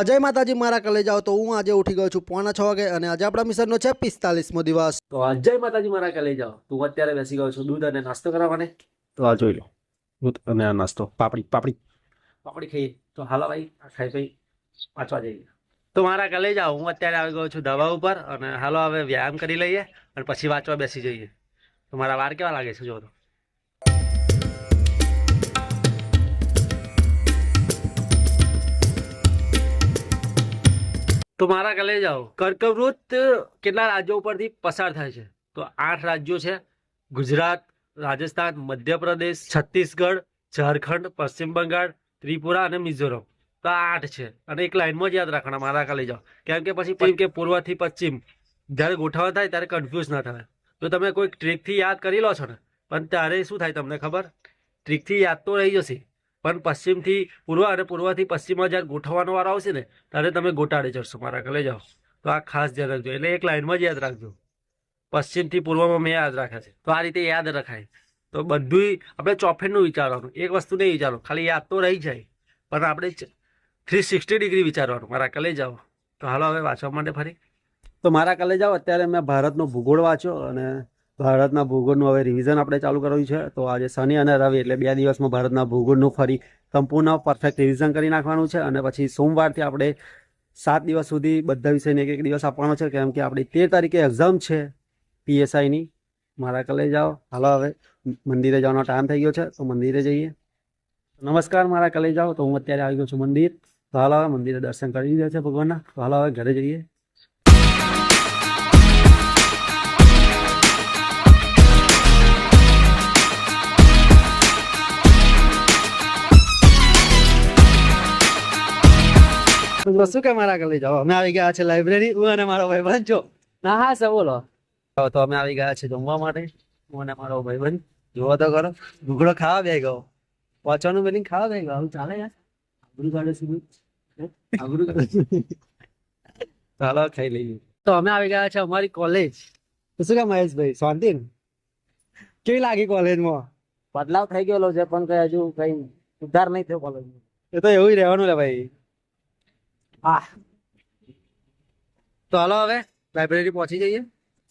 જય માતાજી મારા કલેજાઓ તો હું આજે ઉઠી ગયો છું પોણા છ વાગે અને આજે આપણા મિશનનો છે પિસ્તાલીસમો દિવસ. તો અજય જય માતાજી મારા કલે લઈ જાઓ. તું અત્યારે બેસી ગયો છું દૂધ અને નાસ્તો કરાવવાને? તો આ જોઈ લો. દૂધ અને આ નાસ્તો. પાપડી પાપડી. પાપડી ખાઈએ. તો હાલો ભાઈ આ ખાઈ ભાઈ વાંચવા જઈએ. તો મારા કલે લઈ જાઓ. હું અત્યારે આવી ગયો છું દવા ઉપર અને હાલો હવે વ્યાયામ કરી લઈએ અને પછી વાંચવા બેસી જઈએ. તો મારા વાર કેવા લાગે છે જો તો? તો મારા કલે જાઓ. કર્કવૃત કેટલા રાજ્યો ઉપરથી પસાર થાય છે? તો આઠ રાજ્યો છે. ગુજરાત, રાજસ્થાન, મધ્યપ્રદેશ, છત્તીસગઢ, ઝારખંડ, પશ્ચિમ બંગાળ, ત્રિપુરા અને મિઝોરમ. તો આ આઠ છે. અને એક લાઈનમાં જ યાદ રાખવાના, મારા કલે જાઓ. કેમ કે પછી કે પૂર્વથી પશ્ચિમ. જ્યારે ગોઠવણ થાય ત્યારે કન્ફ્યુઝ ના થાય. તો તમે કોઈ ટ્રીકથી યાદ કરી લો છો ને. પણ ત્યારે શું થાય તમને ખબર? ટ્રીકથી યાદ તો રહી જશે. પણ પશ્ચિમથી પૂર્વ અને પૂર્વથી પશ્ચિમમાં જ્યારે ગોઠવવાનો વારો આવશે ને, ત્યારે તમે ગોટાડી ચડશો મારા કલે જાઓ. તો આ ખાસ ધ્યાન રાખજો. એટલે એક લાઇનમાં જ યાદ રાખજો. પશ્ચિમથી પૂર્વમાં મેં યાદ રાખ્યા છે. તો આ રીતે યાદ રખાય. તો બધું આપણે ચોફેરનું વિચારવાનું, એક વસ્તુ નહીં વિચારવાનું, ખાલી યાદ તો રહી જાય. પણ આપણે થ્રી સિક્સટી ડિગ્રી વિચારવાનું, મારા કલે જાઓ. તો હાલો હવે વાંચવા માટે ફરી. તો મારા કલે જાઓ, અત્યારે મેં ભારતનો ભૂગોળ વાંચ્યો અને ભારતના ભૂગોળનું હવે રિવિઝન આપણે ચાલુ કર્યું છે. તો આજે શનિ અને રવિ એટલે બે દિવસમાં ભારતના ભૂગોળનું ફરી સંપૂર્ણ પરફેક્ટ રિવિઝન કરી નાખવાનું છે અને પછી સોમવારથી આપણે સાત દિવસ સુધી બધા વિષયને એક એક દિવસ આપવાનો છે. કેમ કે આપણી તેર તારીખે એક્ઝામ છે પીએસઆઈની મારા કલે જાઓ. હાલો હવે, મંદિરે જવાનો ટાઈમ થઈ ગયો છે, તો મંદિરે જઈએ. નમસ્કાર મારા કલે જાઓ. તો હું અત્યારે આવી ગયો છું મંદિર. તો હાલો હવે મંદિરે દર્શન કરી દીધા છે ભગવાનના. તો હાલો હવે ઘરે જઈએ. તો શું કે મારા કલે જાઓ અમે આવી ગયા છે લાઇબ્રેરી હું અને મારો ભાઈબંધ જો. ના હા સર બોલો. તો અમે આવી ગયા છે જમવા માટે. હું અને મારો ભાઈબંધ. જોવો તો કરો ઘૂઘડો ખાવા બે ગયો. પહોંચવાનું પેલી ખાવા બે ગયો. ચાલે યાર. આબરૂ કાઢે આબરૂ કાઢે ચાલો ખાઈ લઈએ. તો અમે આવી ગયા છે અમારી કોલેજ તો શું કે મહેશભાઈ? શાંતિ ને? કેવી લાગી કોલેજમાં બદલાવ થઈ ગયેલો છે પણ કઈ હજુ કઈ સુધાર નહીં થયો કોલેજ એ તો એવું રહેવાનું લે ભાઈ. હા. તો હાલો હવે લાઇબ્રેરી પહોંચી જઈએ.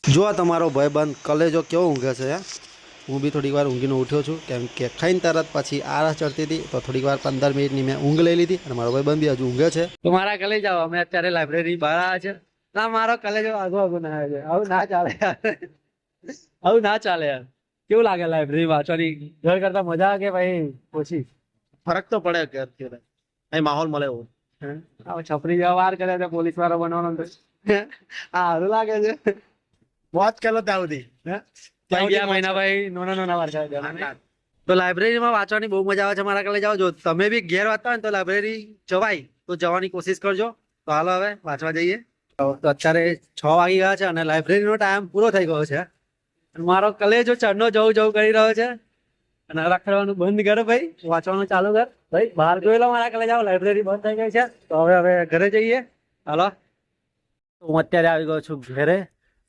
જો આ તમારો ભાઈબંધ કલેજો કેવો ઊંઘે છે હે? હું બી થોડીક વાર ઊંઘીને ઉઠ્યો છું કેમ કે ખાઈને તરત પછી આળસ ચડતી હતી તો થોડીક વાર પંદર મિનિટની મેં ઊંઘ લઈ લીધી અને મારો ભાઈબંધ બી હજુ ઊંઘે છે. તો મારા કલે જાઓ અમે અત્યારે લાઇબ્રેરી બહાર આવ્યા છે. ના મારો કલેજો આગો આગો ના આવે. છે આવું ના ચાલે યાર. આવું ના ચાલે યાર. કેવું લાગે લાઇબ્રેરી વાંચવાની? ઘર કરતા મજા આવે કે ભાઈ ઓછી? ફરક તો પડે કે અત્યારે. અહીં માહોલ મળે એવો. છપરી જેવા વાર કરે છે પોલીસ વાળો બનવાનો સારું લાગે છે. વાત કરો ત્યાં સુધી. મહિના ભાઈ નાના નાના વાર છે તો લાઇબ્રેરીમાં વાંચવાની બહુ મજા આવે છે મારા કલે જાઓ જો તમે બી ઘેર વાંચતા હોય તો લાઇબ્રેરી જવાય. તો જવાની કોશિશ કરજો. તો હાલો હવે વાંચવા જઈએ. તો અત્યારે છ વાગી ગયા છે અને લાઇબ્રેરીનો ટાઈમ પૂરો થઈ ગયો છે. મારો મારો કલેજો ચડનો જવું જવું કરી રહ્યો છે. અને રખડવાનું બંધ કર ભાઈ. વાંચવાનું ચાલુ કર. ભાઈ, બહાર જોઈ લો મારા કલે જાઓ લાઇબ્રેરી બંધ થઈ ગઈ છે. તો હવે હવે ઘરે જઈએ. હાલો. હું અત્યારે આવી ગયો છું ઘરે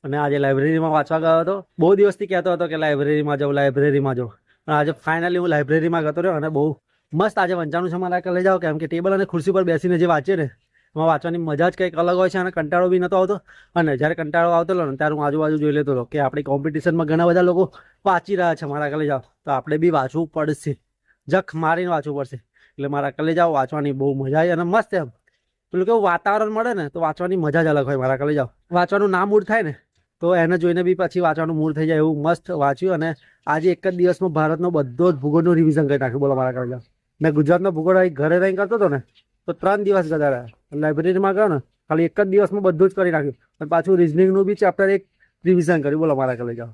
અને આજે લાઇબ્રેરીમાં વાંચવા ગયો હતો. બહુ દિવસથી કહેતો હતો કે લાઇબ્રેરીમાં જાઉં લાઇબ્રેરીમાં જાઉં અને આજે ફાઇનલી હું લાઇબ્રેરીમાં ગતો રહ્યો અને બહુ મસ્ત આજે વંચાનું છે મારા કલે જાઓ, કેમ કે ટેબલ અને ખુરશી પર બેસીને જે વાંચે ને એમાં વાંચવાની મજા જ કંઈક અલગ હોય છે અને કંટાળો બી નહોતો આવતો. અને જ્યારે કંટાળો આવતો હતો ને, ત્યારે હું આજુબાજુ જોઈ લેતો હતો કે આપણી કોમ્પિટિશનમાં ઘણા બધા લોકો વાંચી રહ્યા છે મારા કલે જાઓ તો આપણે બી વાંચવું પડશે. જખ મારીને વાંચવું પડશે. એટલે મારા કલે જાઓ વાંચવાની બહુ મજા આવી અને મસ્ત એમ. પેલું કેવું વાતાવરણ મળે ને, તો વાંચવાની મજા જ અલગ હોય મારા કલે જાઓ વાંચવાનું ના મૂડ થાય ને, તો એને જોઈને બી પછી વાંચવાનું મૂળ થઈ જાય એવું મસ્ત વાંચ્યું અને આજે એક જ દિવસમાં ભારતનો બધો જ ભૂગોળનું રિવિઝન કરી નાખ્યું. બોલો મારા કલે મેં ગુજરાતનો ભૂગોળ અહીં ઘરે રહીને કરતો હતો ને, તો ત્રણ દિવસ જતા રહ્યા. લાઇબ્રેરીમાં ગયો ને, ખાલી એક જ દિવસમાં બધું જ કરી નાખ્યું. અને પાછું રિઝનિંગનું બી ચેપ્ટર એક રિવિઝન કર્યું. બોલો મારા કલે જાઓ.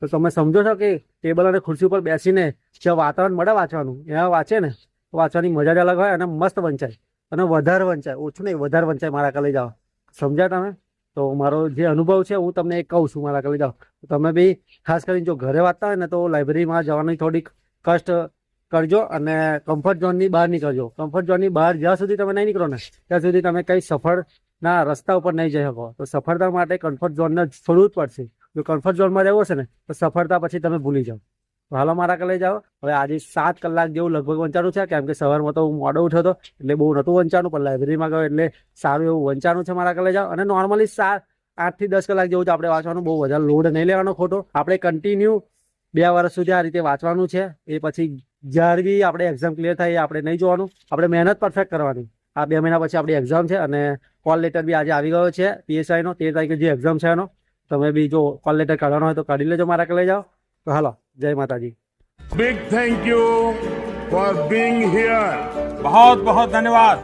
તો તમે સમજો છો કે ટેબલ અને ખુરશી ઉપર બેસીને જે વાતાવરણ મળે વાંચવાનું એમાં વાંચે ને વાંચવાની મજા જ અલગ હોય અને મસ્ત વંચાય. અને વધારે વંચાય, ઓછું નહીં, વધારે વંચાય મારા કલે જાઓ. સમજ્યા તમે? તો મારો જે અનુભવ છે, હું તમને એ કહું છું મારા કલે જાઓ. તમે બી ખાસ કરીને જો ઘરે વાંચતા હોય ને, તો લાઇબ્રેરીમાં જવાની થોડીક કષ્ટ કરજો અને કમ્ફર્ટ ઝોનની બહાર નીકળજો. કમ્ફર્ટ ઝોનની બહાર જ્યાં સુધી તમે નહીં નીકળો ને, ત્યાં સુધી તમે કંઈ સફળના રસ્તા ઉપર નહીં જઈ શકો. તો સફળતા માટે કમ્ફર્ટ ઝોનને છોડવું જ પડશે. જો કમ્ફર્ટ ઝોનમાં રહેવો છે ને, તો સફળતા પછી તમે ભૂલી જાઓ. હાલો મારા કલે જાઓ. હવે આજે સાત કલાક જેવું લગભગ વંચાણું છે, કેમ કે સવારમાં તો હું મોડો ઉઠ્યો હતો, એટલે બહુ નહોતું વંચાણું, પણ લાઇબ્રેરીમાં ગયો એટલે સારું એવું વંચાણું છે મારા કલે જાઓ. અને નોર્મલી સાત, આઠથી દસ કલાક જેવું જ આપણે વાંચવાનું, બહુ વધારે લોડ નહીં લેવાનો ખોટો. આપણે કન્ટિન્યુ બે વર્ષ સુધી આ રીતે વાંચવાનું છે. એ પછી જ્યારે બી આપણે એક્ઝામ ક્લિયર થાય આપણે નહીં જોવાનું. આપણે મહેનત પરફેક્ટ કરવાની. આ બે મહિના પછી આપણી એક્ઝામ છે અને કોલ લેટર બી આજે આવી ગયો છે પીએસઆઈનો તેર તારીખે જે એક્ઝામ છે એનો. તમે બી જો કોલ લેટર કાઢવાનો હોય તો કાઢી લેજો મારા કે લઈ જાઓ. તો હાલો જય માતાજી. Big thank you for being here બહુ બહુ ધન્યવાદ.